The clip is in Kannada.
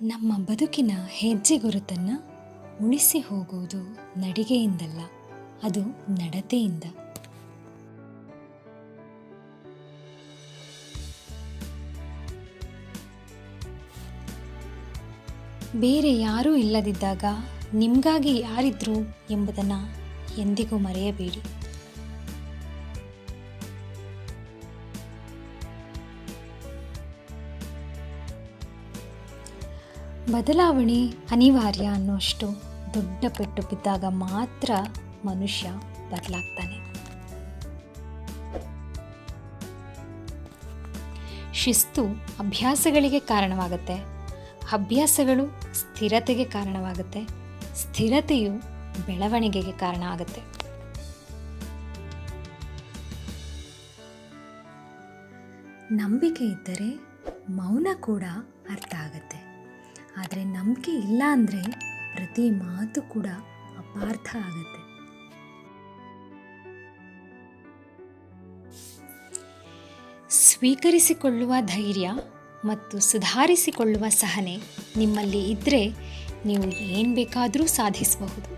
ನಮ್ಮ ಬದುಕಿನ ಹೆಜ್ಜೆ ಗುರುತನ್ನು ಉಳಿಸಿ ಹೋಗುವುದು ನಡಿಗೆಯಿಂದಲ್ಲ, ಅದು ನಡತೆಯಿಂದ. ಬೇರೆ ಯಾರೂ ಇಲ್ಲದಿದ್ದಾಗ ನಿಮಗಾಗಿ ಯಾರಿದ್ರು ಎಂಬುದನ್ನು ಎಂದಿಗೂ ಮರೆಯಬೇಡಿ. ಬದಲಾವಣೆ ಅನಿವಾರ್ಯ ಅನ್ನೋಷ್ಟು ದೊಡ್ಡ ಪೆಟ್ಟು ಬಿದ್ದಾಗ ಮಾತ್ರ ಮನುಷ್ಯ ಬದಲಾಗ್ತಾನೆ. ಶಿಸ್ತು ಅಭ್ಯಾಸಗಳಿಗೆ ಕಾರಣವಾಗುತ್ತೆ. ಅಭ್ಯಾಸಗಳು ಸ್ಥಿರತೆಗೆ ಕಾರಣವಾಗುತ್ತೆ. ಸ್ಥಿರತೆಯು ಬೆಳವಣಿಗೆಗೆ ಕಾರಣ ಆಗುತ್ತೆ. ನಂಬಿಕೆ ಇದ್ದರೆ ಮೌನ ಕೂಡ ಅರ್ಥ ಆಗುತ್ತೆ. ಆದರೆ ನಂಬಿಕೆ ಇಲ್ಲ ಅಂದರೆ ಪ್ರತಿ ಮಾತು ಕೂಡ ಅಪಾರ್ಥ ಆಗುತ್ತೆ. ಸ್ವೀಕರಿಸಿಕೊಳ್ಳುವ ಧೈರ್ಯ ಮತ್ತು ಸುಧಾರಿಸಿಕೊಳ್ಳುವ ಸಹನೆ ನಿಮ್ಮಲ್ಲಿ ಇದ್ದರೆ ನೀವು ಏನು ಬೇಕಾದರೂ ಸಾಧಿಸಬಹುದು.